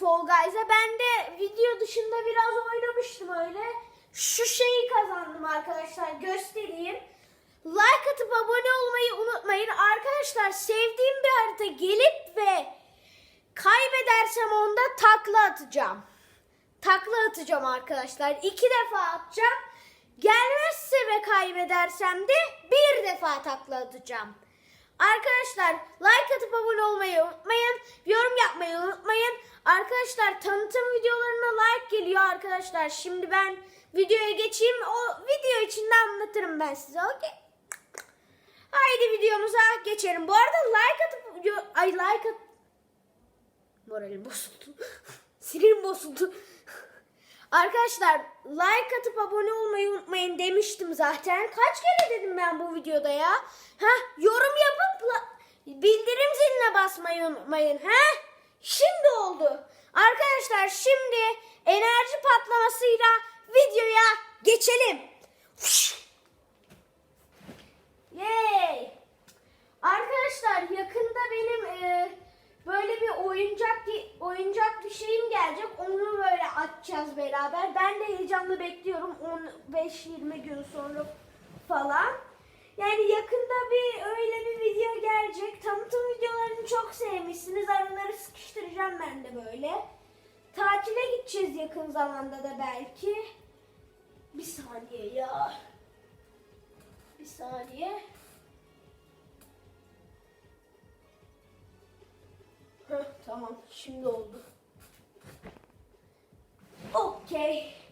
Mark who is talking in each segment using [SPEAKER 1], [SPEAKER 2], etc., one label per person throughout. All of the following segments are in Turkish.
[SPEAKER 1] Fall Guys'a. Ben de video dışında biraz oynamıştım öyle. Şu şeyi kazandım arkadaşlar göstereyim. Like atıp abone olmayı unutmayın. Arkadaşlar sevdiğim bir harita gelip ve kaybedersem onda takla atacağım. Takla atacağım arkadaşlar. İki defa atacağım. Gelmezse ve kaybedersem de bir defa takla atacağım. Arkadaşlar like atıp abone olmayı unutmayın. Yorum yapmayı unutmayın. Arkadaşlar tanıtım videolarına like geliyor arkadaşlar. Şimdi ben videoya geçeyim. O video içinde anlatırım ben size. Okey. Haydi videomuza geçelim. Bu arada like atıp ay like at Moralim bozuldu. Sinirim bozuldu. Arkadaşlar like atıp abone olmayı unutmayın demiştim zaten. Kaç kere dedim ben bu videoda ya? Ha yorum yapıp bildirim ziline basmayı unutmayın. Ha? Şimdi oldu. Arkadaşlar şimdi enerji patlamasıyla videoya geçelim. Yay! Arkadaşlar yakında benim e, böyle bir oyuncak oyuncak bir şeyim gelecek. Onu böyle açacağız beraber. Ben de heyecanla bekliyorum 15-20 gün sonra falan. Yani yakında bir öyle bir video gelecek. Tanıtım videolarını çok sevmişsiniz. Araları sıkıştıracağım ben de böyle. Tatile gideceğiz yakın zamanda da belki. Bir saniye ya. Bir saniye. Heh, tamam şimdi oldu. Okey.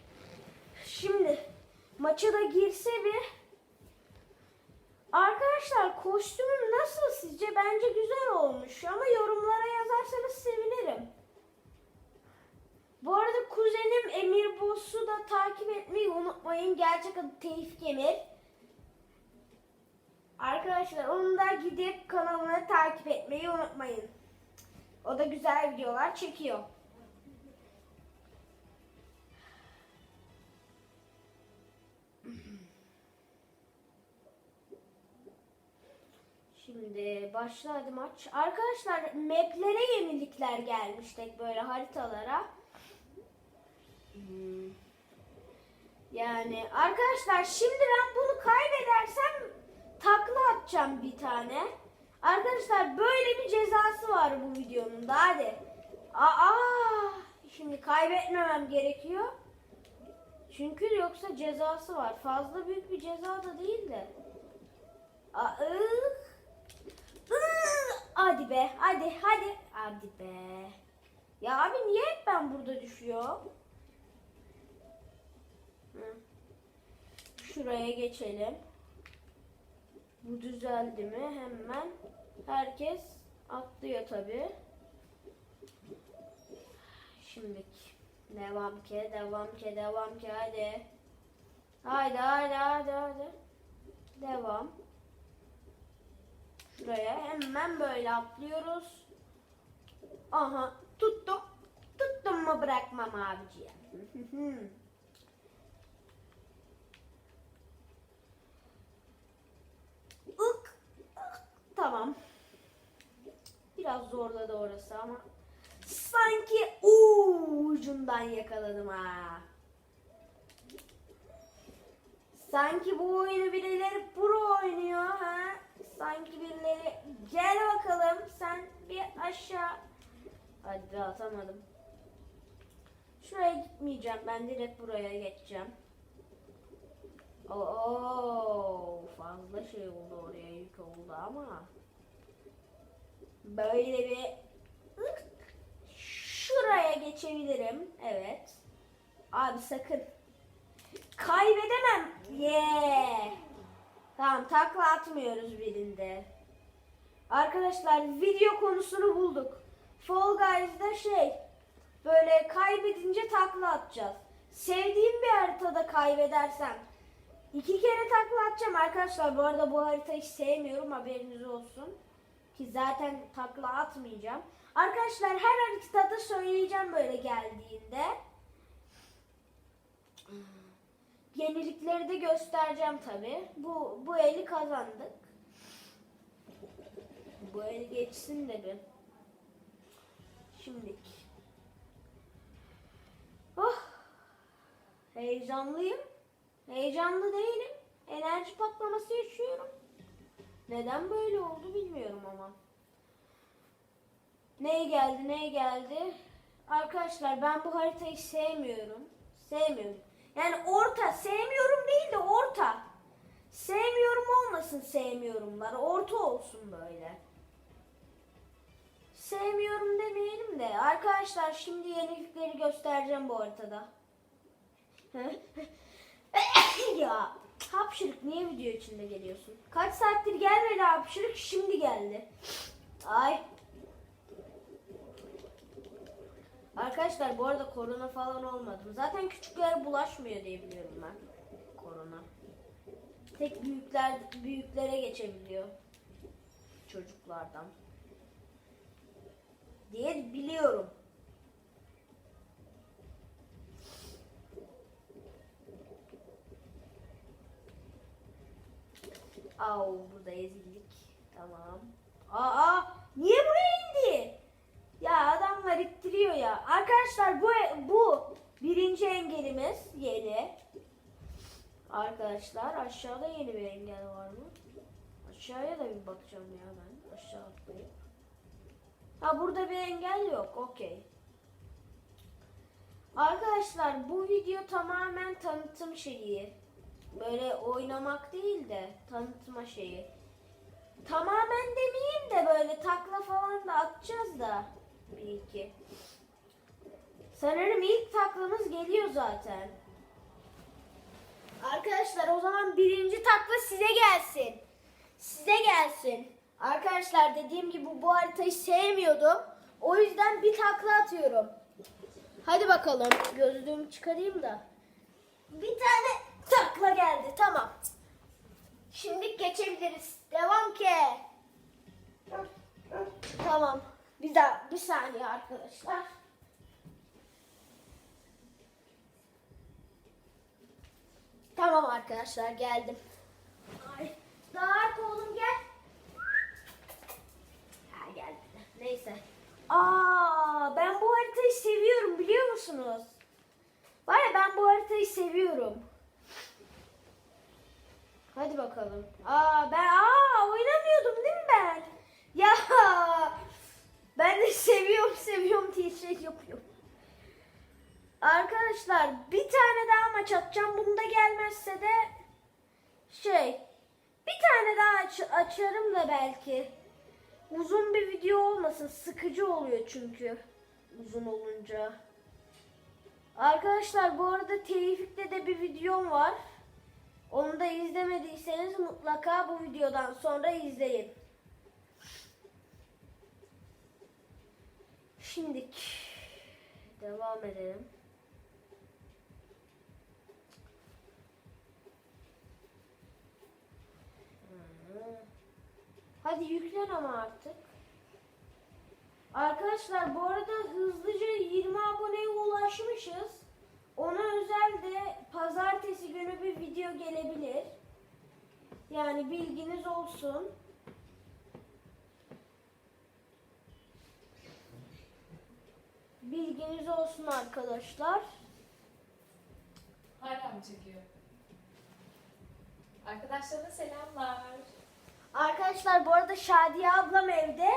[SPEAKER 1] Maça girse bir. Arkadaşlar kostümüm nasıl sizce? Bence güzel olmuş ama yorumlara yazarsanız sevinirim. Bu arada kuzenim Emir Boss'u da takip etmeyi unutmayın. Gerçek adı Tevfik Emir. Arkadaşlar onu da gidip kanalına takip etmeyi unutmayın. O da güzel videolar çekiyor. Şimdi başladı maç. Arkadaşlar maplere yenilikler gelmiş tek böyle haritalara. Hmm. Yani arkadaşlar şimdi ben bunu kaybedersem takla atacağım bir tane. Arkadaşlar böyle bir cezası var bu videonun da hadi. Aa, şimdi kaybetmemem gerekiyor. Çünkü yoksa cezası var. Fazla büyük bir ceza da değil de. Aa, ıh. Be, hadi, hadi, hadi be. Ya abi niye hep ben burada düşüyor? Şuraya geçelim. Bu düzeldi mi? Hemen herkes atlıyor tabi. Şimdi devam ki, devam ki, devam ki hadi. Haydi, haydi, haydi, haydi. Devam. Şuraya hemen böyle atlıyoruz. Aha tuttum. Tuttum mu bırakmam abiciğim. Uk. Tamam. Biraz zorladı orası ama sanki uuu, ucundan yakaladım ha. Sanki bu oyunu birileri pro oynuyor ha. Sanki birileri gel bakalım sen bir aşağı. Hadi atamadım. Şuraya gitmeyeceğim. Ben direkt buraya geçeceğim. Oo fazla şey oldu oraya yük oldu ama. Böyle bir şuraya geçebilirim. Evet. Abi sakın. Kaybedemem. Yeah. Tamam takla atmıyoruz birinde. Arkadaşlar video konusunu bulduk. Fall Guys'da şey böyle kaybedince takla atacağız. Sevdiğim bir haritada kaybedersem iki kere takla atacağım arkadaşlar. Bu arada bu haritayı hiç sevmiyorum haberiniz olsun. Ki zaten takla atmayacağım. Arkadaşlar her haritada söyleyeceğim böyle geldiğinde. Yenilikleri de göstereceğim tabi. Bu bu eli kazandık. Bu el geçsin de bir. Şimdilik. Oh. Heyecanlıyım. Heyecanlı değilim. Enerji patlaması yaşıyorum. Neden böyle oldu bilmiyorum ama. Neye geldi neye geldi? Arkadaşlar ben bu haritayı sevmiyorum. Sevmiyorum. Yani orta sevmiyorum değil de orta. Sevmiyorum olmasın sevmiyorumlar. Orta olsun böyle. Sevmiyorum demeyelim de. Arkadaşlar şimdi yenilikleri göstereceğim bu haritada. ya hapşırık niye video içinde geliyorsun? Kaç saattir gelmedi hapşırık şimdi geldi. Ay. Arkadaşlar bu arada korona falan olmadım. Zaten küçüklere bulaşmıyor diye biliyorum ben. Korona. Tek büyükler büyüklere geçebiliyor. Çocuklardan. Diye biliyorum. Au burada ezildik. Tamam. Aa niye buraya? Ya adamlar ittiriyor ya. Arkadaşlar bu bu birinci engelimiz yeni. Arkadaşlar aşağıda yeni bir engel var mı? Aşağıya da bir bakacağım ya ben. Aşağı atlayıp. Ha burada bir engel yok. Okey. Arkadaşlar bu video tamamen tanıtım şeyi. Böyle oynamak değil de tanıtma şeyi. Tamamen demeyeyim de böyle takla falan da atacağız da. Bir iki. Sanırım ilk taklamız geliyor zaten. Arkadaşlar o zaman birinci takla size gelsin. Size gelsin. Arkadaşlar dediğim gibi bu haritayı sevmiyordum. O yüzden bir takla atıyorum. Hadi bakalım. Gözlüğümü çıkarayım da. Bir tane takla geldi. Tamam. Şimdi geçebiliriz. Devam ki. Tamam. Bir daha bir saniye arkadaşlar. Tamam arkadaşlar geldim. Ay, Dağıt oğlum gel. Ha geldi. Neyse. Aa ben bu haritayı seviyorum biliyor musunuz? Var ya ben bu haritayı seviyorum. Hadi bakalım. Aa ben aa oynamıyordum değil mi ben? Ya ben de seviyorum seviyorum diye şey yapıyorum. Arkadaşlar bir tane daha maç atacağım. Bunda gelmezse de şey bir tane daha aç- açarım da belki. Uzun bir video olmasın. Sıkıcı oluyor çünkü. Uzun olunca. Arkadaşlar bu arada Tevfik'te de bir videom var. Onu da izlemediyseniz mutlaka bu videodan sonra izleyin. Şimdi devam edelim. Hı. Hadi yüklen ama artık. Arkadaşlar bu arada hızlıca 20 aboneye ulaşmışız. Ona özel de pazartesi günü bir video gelebilir. Yani bilginiz olsun. Bilginiz olsun arkadaşlar.
[SPEAKER 2] Hala mı çekiyor? Arkadaşlarına selamlar.
[SPEAKER 1] Arkadaşlar bu arada Şadiye ablam evde.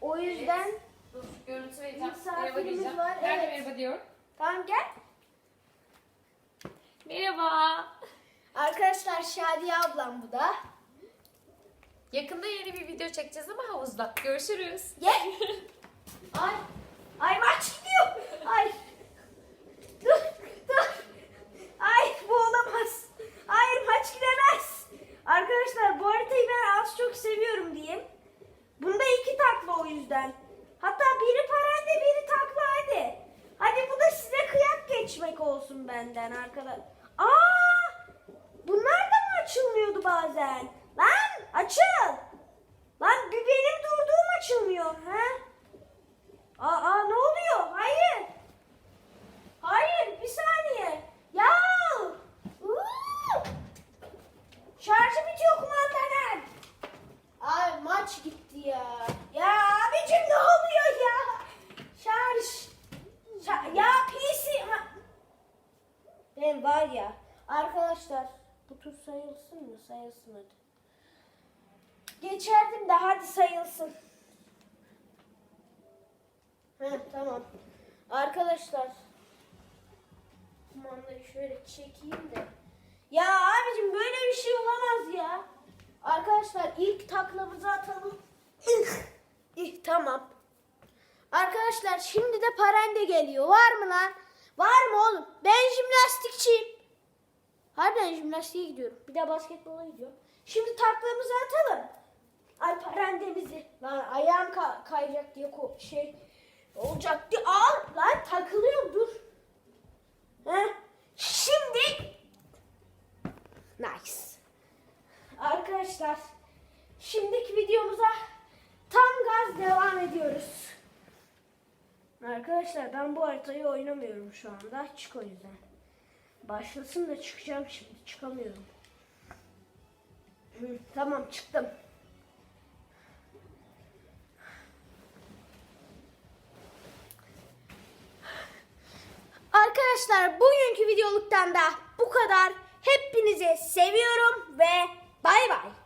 [SPEAKER 1] O yüzden
[SPEAKER 2] Dur, görüntü vereceğim. Merhaba diyeceğim.
[SPEAKER 1] var,
[SPEAKER 2] Nerede
[SPEAKER 1] evet.
[SPEAKER 2] merhaba diyorum?
[SPEAKER 1] tamam gel.
[SPEAKER 2] Merhaba.
[SPEAKER 1] Arkadaşlar Şadiye ablam bu da.
[SPEAKER 2] Yakında yeni bir video çekeceğiz ama havuzda. Görüşürüz.
[SPEAKER 1] Gel. Ay. Ay maç gidiyor. Ay. Dur. Dur. Ay bu olamaz. Hayır maç gidemez. Arkadaşlar bu haritayı ben az çok seviyorum diyeyim. Bunda iki takla o yüzden. Hatta biri parende biri takla hadi. Hadi bu da size kıyak geçmek olsun benden arkadaş. Aa! Bunlar da mı bazen? Lan açıl. Lan bir benim durduğum açılmıyor. He? Aa ne oluyor? Hayır. Hayır bir saniye. Ya. Uuu. Şarjı bitiyor kumandanın. Ay maç gitti ya. Ya abicim ne oluyor ya? Şarj. Şa- ya PC. Ben var ya. Arkadaşlar tur sayılsın mı? Sayılsın hadi. Geçerdim de hadi sayılsın. Heh, tamam. Arkadaşlar. Kumandayı şöyle çekeyim de. Ya abicim böyle bir şey olamaz ya. Arkadaşlar ilk taklamızı atalım. İh, ih, tamam. Arkadaşlar şimdi de parende geliyor. Var mı lan? Var mı oğlum? Ben jimnastikçiyim. Harbiden jimnastiğe gidiyorum. Bir de basketbola gidiyorum. Şimdi taklamızı atalım. Ay parendemizi. Lan ayağım ka- kayacak diye şey olacak diye. Al lan takılıyorum dur. Heh. Şimdi nice. Arkadaşlar şimdiki videomuza tam gaz devam ediyoruz. Arkadaşlar ben bu haritayı oynamıyorum şu anda. Çık o yüzden. Başlasın da çıkacağım şimdi. Çıkamıyorum. Hı, tamam çıktım. Arkadaşlar bugünkü videoluktan da bu kadar. Hepinizi seviyorum ve bay bay.